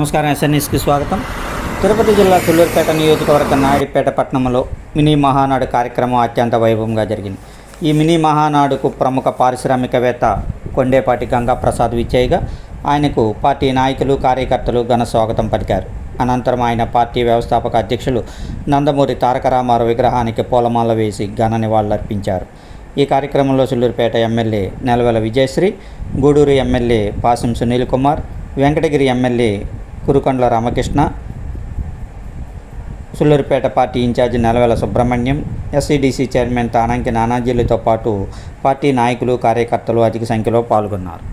నమస్కారం ఎస్ఎన్ఎస్కి స్వాగతం. తిరుపతి జిల్లా సుల్లూరుపేట నియోజకవర్గ నాయుడుపేట పట్టణంలో మినీ మహానాడు కార్యక్రమం అత్యంత వైభవంగా జరిగింది. ఈ మినీ మహానాడుకు ప్రముఖ పారిశ్రామికవేత్త కొండేపాటి గంగా ప్రసాద్ విచ్చేయగా ఆయనకు పార్టీ నాయకులు కార్యకర్తలు ఘన స్వాగతం పలికారు. అనంతరం ఆయన పార్టీ వ్యవస్థాపక అధ్యక్షులు నందమూరి తారక రామారావు విగ్రహానికి పూలమాల వేసి ఘన నివాళులర్పించారు. ఈ కార్యక్రమంలో Sullurpeta MLA Nelavala Vijayasree Gudur MLA Pasam Sunil Kumar Venkatagiri MLA Kurugondla Ramakrishna Sullurpeta party in charge Nelavala Subrahmanyam SCDC chairman Tananki నానాజీలతో పాటు పార్టీ నాయకులు కార్యకర్తలు అధిక సంఖ్యలో పాల్గొన్నారు.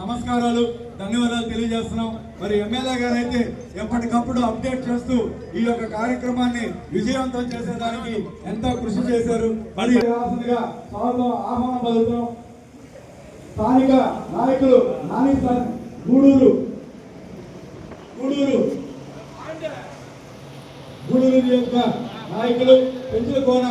నమస్కారాలు. ధన్యవాదాలు తెలియజేస్తున్నాం. మరి ఎమ్మెల్యే గారు అయితే ఎప్పటికప్పుడు అప్డేట్ చేస్తూ ఈ యొక్క కార్యక్రమాన్ని విజయవంతం చేసేదానికి ఎంతో కృషి చేశారు. మరి ఆహ్వానం స్థానిక నాయకులు నాని సార్ గూడూరు గూడూరు గూడూరు యొక్క నాయకులు పెంచుల కోన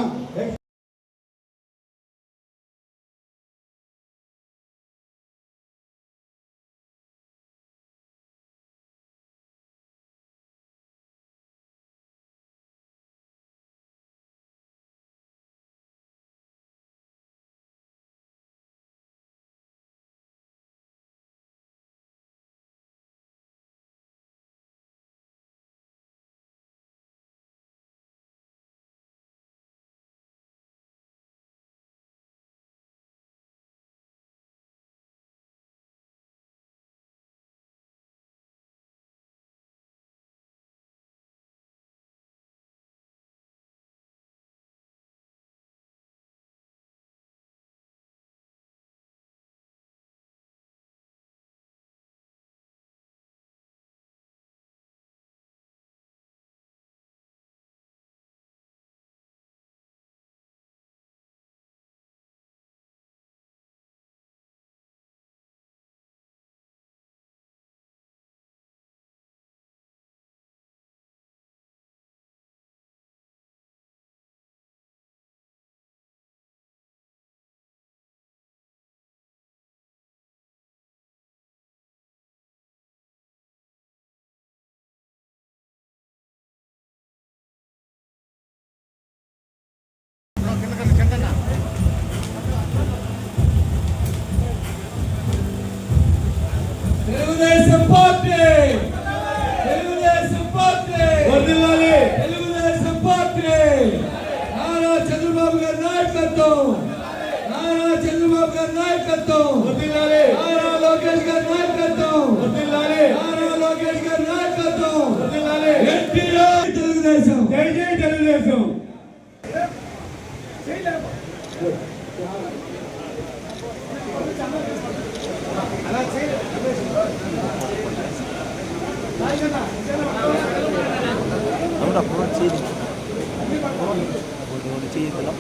తెలుగుదేశం పార్టీ! తెలుగుదేశం పార్టీ! వర్ధిల్లాలి. తెలుగుదేశం పార్టీ! నారా చంద్రబాబు గారి నాయకత్వం! నారా చంద్రబాబు గారి నాయకత్వం! వర్ధిల్లాలి. నారా లోకేష్ గారి నాయకత్వం! వర్ధిల్లాలి. నారా లోకేష్ గారి నాయకత్వం! వర్ధిల్లాలి. ఎన్టీఆర్ తెలుగుదేశం! జై జై తెలుగుదేశం! আমরা ফোন চেয়ে দিচ্ছি ফোন চেয়ে দিলাম